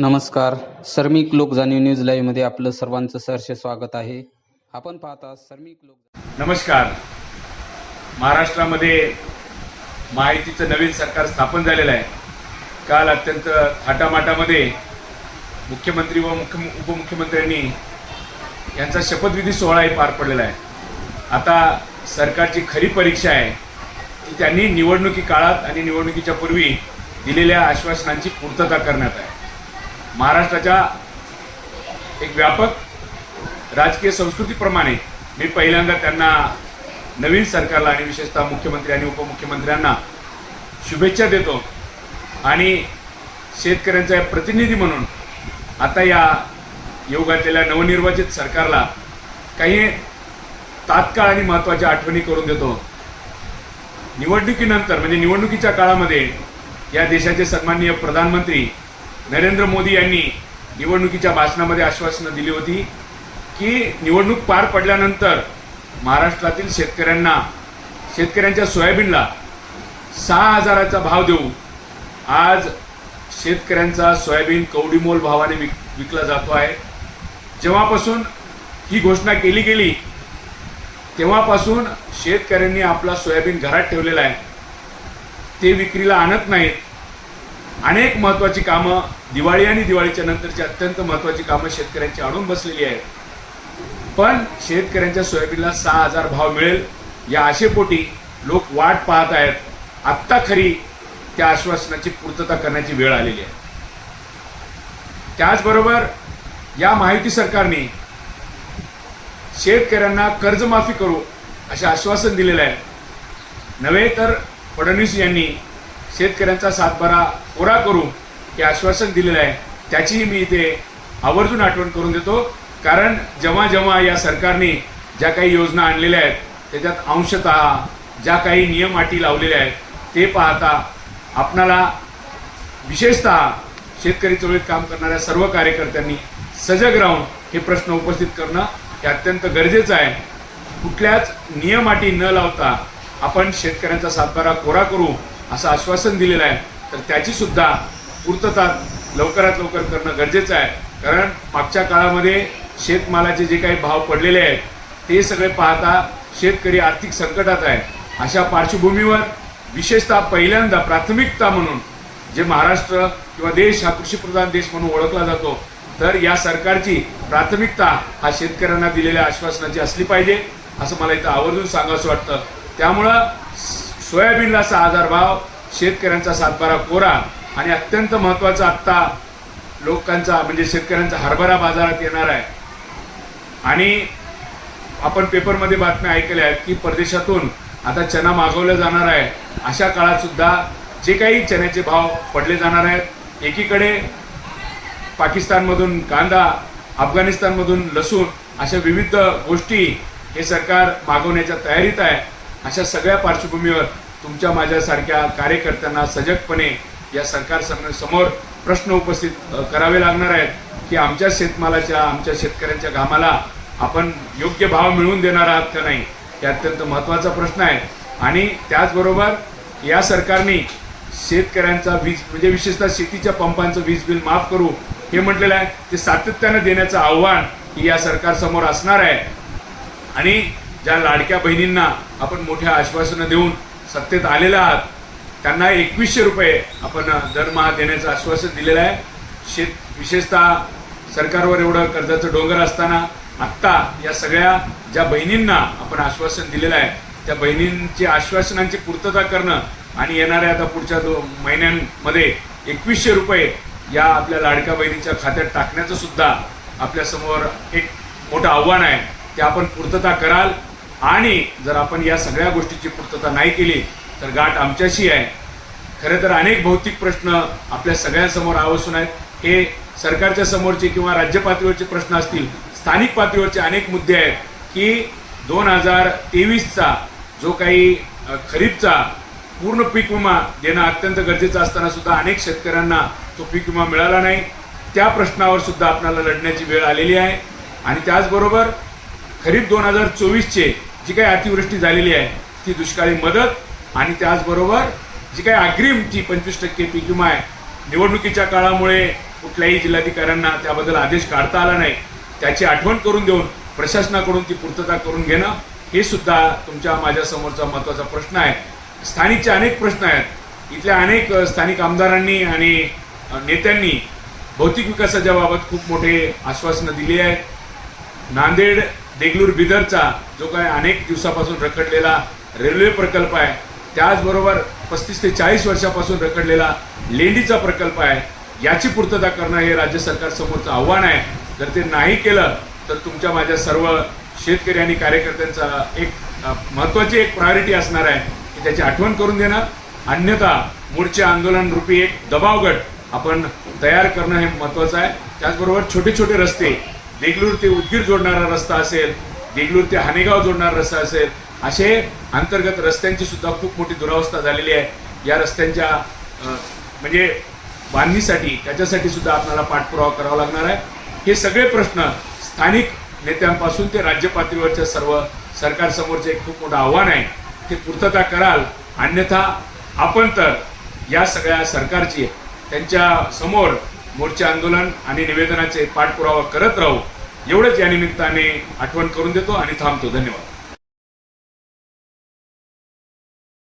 नमस्कार. सर्मिक लोक जाणीव न्यूज लाईव्हमध्ये आपलं सर्वांचं सहर्ष स्वागत आहे. आपण पाहता सर्मिक लोक नमस्कार. महाराष्ट्रामध्ये माहितीचं नवीन सरकार स्थापन झालेलं आहे. काल अत्यंत थाटामाटामध्ये मुख्यमंत्री व मुख्य उपमुख्यमंत्र्यांनी यांचा शपथविधी सोहळाही पार पडलेला आहे. आता सरकारची खरी परीक्षा आहे ती त्यांनी निवडणुकी काळात आणि निवडणुकीच्या पूर्वी दिलेल्या आश्वासनांची पूर्तता करण्यात आहे महाराष्ट्राच्या एक व्यापक राजकीय संस्कृतीप्रमाणे मी पहिल्यांदा त्यांना नवीन सरकारला आणि विशेषतः मुख्यमंत्री आणि उपमुख्यमंत्र्यांना शुभेच्छा देतो. आणि शेतकऱ्यांचा प्रतिनिधी म्हणून आता या योगातलेल्या नवनिर्वाचित सरकारला काही तात्काळ आणि महत्त्वाच्या आठवणी करून देतो. निवडणुकीनंतर म्हणजे निवडणुकीच्या काळामध्ये या देशाचे सन्माननीय प्रधानमंत्री नरेंद्र मोदी यांनी निवडणुकीच्या भाषणामध्ये आश्वासनं दिली होती की निवडणूक पार पडल्यानंतर महाराष्ट्रातील शेतकऱ्यांना शेतकऱ्यांच्या सोयाबीनला सहा हजाराचा भाव देऊ. आज शेतकऱ्यांचा सोयाबीन कवडीमोल भावाने विक विकला जातो आहे. जेव्हापासून ही घोषणा केली गेली तेव्हापासून शेतकऱ्यांनी आपला सोयाबीन घरात ठेवलेला आहे. ते विक्रीला आणत नाहीत. अनेक महत्त्वाची कामं दिवाळी आणि दिवाळीच्या नंतरची अत्यंत महत्त्वाची कामं शेतकऱ्यांची अडून बसलेली आहेत. पण शेतकऱ्यांच्या सोयाबीनला सहा हजार भाव मिळेल या आशेपोटी लोक वाट पाहत आहेत. आत्ता खरी त्या आश्वासनाची पूर्तता करण्याची वेळ आलेली आहे. त्याचबरोबर या माहिती सरकारने शेतकऱ्यांना कर्जमाफी करू असे आश्वासन दिलेलं आहे. नव्हे तर फडणवीस यांनी शेतकऱ्यांचा सातबारा कोरा करू हे आश्वासन दिलेलं आहे. त्याचीही मी इथे आवर्जून आठवण करून देतो. कारण जेव्हा जेव्हा या सरकारने ज्या काही योजना आणलेल्या आहेत त्याच्यात अंशतः ज्या काही नियम अटी लावलेल्या आहेत ते पाहता आपणाला विशेषतः शेतकरी चळवळीत काम करणाऱ्या सर्व कार्यकर्त्यांनी सजग राहून हे प्रश्न उपस्थित करणं हे अत्यंत गरजेचं आहे. कुठल्याच नियम अटी न लावता आपण शेतकऱ्यांचा सातबारा कोरा करू असं आश्वासन दिलेलं आहे. तर त्याची सुद्धा पूर्तता लवकरात लवकर करणं गरजेचं आहे. कारण मागच्या काळामध्ये शेतमालाचे जे काही भाव पडलेले आहेत ते सगळे पाहता शेतकरी आर्थिक संकटात आहे अशा पार्श्वभूमीवर विशेषतः पहिल्यांदा प्राथमिकता म्हणून जे महाराष्ट्र किंवा देश हा कृषीप्रधान देश म्हणून ओळखला जातो तर या सरकारची प्राथमिकता हा शेतकऱ्यांना दिलेल्या आश्वासनाची असली पाहिजे असं मला इथं आवर्जून सांगावंसं वाटतं. त्यामुळं सोयाबीनला सहा हजार भाव शेतकऱ्यांचा सातबारा कोरा आणि अत्यंत महत्त्वाचा आत्ता लोकांचा म्हणजे शेतकऱ्यांचा हरभरा बाजारात येणार आहे. आणि आपण पेपरमध्ये बातम्या ऐकल्या आहेत की परदेशातून आता चना मागवला जाणार आहे. अशा काळात सुद्धा जे काही चण्याचे भाव पडले जाणार आहेत एकीकडे पाकिस्तानमधून कांदा अफगाणिस्तानमधून लसूण अशा विविध गोष्टी हे सरकार मागवण्याच्या तयारीत आहे. अशा सगळ्या पार्श्वभूमीवर तुमच्या माझ्यासारख्या कार्यकर्त्यांना सजगपणे या सरकार सम- समोर प्रश्न उपस्थित करावे लागणार आहेत की आमच्या शेतमालाच्या आमच्या शेतकऱ्यांच्या घामाला आपण योग्य भाव मिळवून देणार आहात का नाही? हे अत्यंत महत्त्वाचा प्रश्न आहे. आणि त्याचबरोबर या सरकारने शेतकऱ्यांचा वीज म्हणजे विशेषतः शेतीच्या पंपांचं वीज बिल माफ करू हे म्हटलेलं आहे. ते सातत्यानं देण्याचं आव्हान या सरकारसमोर असणार आहे. आणि ज्या लाडक्या बहिणींना आपण मोठ्या आश्वासनं देऊन सत्तेत आलेला आहात त्यांना एकवीसशे रुपये आपण दरमहा देण्याचं आश्वासन दिलेलं आहे. शेत विशेषतः सरकारवर एवढं कर्जाचं डोंगर असताना आत्ता या सगळ्या ज्या बहिणींना आपण आश्वासन दिलेलं आहे त्या बहिणींची आश्वासनांची पूर्तता करणं आणि येणाऱ्या आता पुढच्या दो महिन्यांमध्ये एकवीसशे रुपये या आपल्या लाडक्या बहिणीच्या खात्यात टाकण्याचं सुद्धा आपल्यासमोर एक मोठं आव्हान आहे. ते आपण पूर्तता कराल. आणि जर आपण या सगळ्या गोष्टीची पूर्तता नाही केली तर गाठ आमच्याशी आहे. खरं तर अनेक भौतिक प्रश्न आपल्या सगळ्यांसमोर आवसून आहेत. हे सरकारच्या समोरचे किंवा राज्य पातळीवरचे प्रश्न असतील स्थानिक पातळीवरचे अनेक मुद्दे आहेत की दोन हजार तेवीसचा जो काही खरीपचा पूर्ण पीक विमा देणं अत्यंत गरजेचं असताना सुद्धा अनेक शेतकऱ्यांना तो पीक विमा मिळाला नाही. त्या प्रश्नावर सुद्धा आपल्याला लढण्याची वेळ आलेली आहे. आणि त्याचबरोबर खरीप दोन हजार चोवीसचे जी काही अतिवृष्टी झालेली आहे ती दुष्काळी मदत आणि त्याचबरोबर जी काही अग्रिमची पंचवीस टक्के पीक विमा आहे निवडणुकीच्या काळामुळे कुठल्याही जिल्हाधिकाऱ्यांना त्याबद्दल आदेश काढता आला नाही. त्याची आठवण करून देऊन प्रशासनाकडून ती पूर्तता करून घेणं हे सुद्धा तुमच्या माझ्यासमोरचा महत्त्वाचा प्रश्न आहे. स्थानिकचे अनेक प्रश्न आहेत. इथल्या अनेक स्थानिक आमदारांनी आणि नेत्यांनी भौतिक विकासाच्या बाबत खूप मोठे आश्वासनं दिली आहेत. नांदेड देगलूर बिदरचा जो काय अनेक दिवसापासून रखडलेला रेल्वे प्रकल्प आहे त्याचबरोबर पस्तीस ते चाळीस वर्षापासून रखडलेला लेंडीचा प्रकल्प आहे याची पूर्तता करणं हे राज्य सरकारसमोरचं आव्हान आहे. जर ते नाही केलं तर तुमच्या माझ्या सर्व शेतकरी आणि कार्यकर्त्यांचा एक महत्त्वाची एक प्रायोरिटी असणार आहे की त्याची आठवण करून देणं. अन्यथा मूळचे आंदोलन रूपी एक दबावगट आपण तयार करणं हे महत्त्वाचं आहे. त्याचबरोबर छोटे छोटे रस्ते देगलूर ते उदगीर जोडणारा रस्ता असेल देगलूर ते हानेगाव जोडणारा रस्ता असेल असे अंतर्गत रस्त्यांची सुद्धा खूप मोठी दुरावस्था झालेली आहे. या रस्त्यांच्या म्हणजे बांधणीसाठी त्याच्यासाठी सुद्धा आपल्याला पाठपुरावा करावा लागणार आहे. हे सगळे प्रश्न स्थानिक नेत्यांपासून ते राज्य पातळीवरच्या सर्व सरकारसमोरचे एक खूप मोठं आव्हान आहे. ते पूर्तता कराल अन्यथा आपण तर या सगळ्या सरकारची त्यांच्यासमोर मोर्चे आंदोलन आणि निवेदनाचे पाठपुरावा करत राहू एवढंच या निमित्ताने आठवण करून देतो आणि थांबतो. धन्यवाद.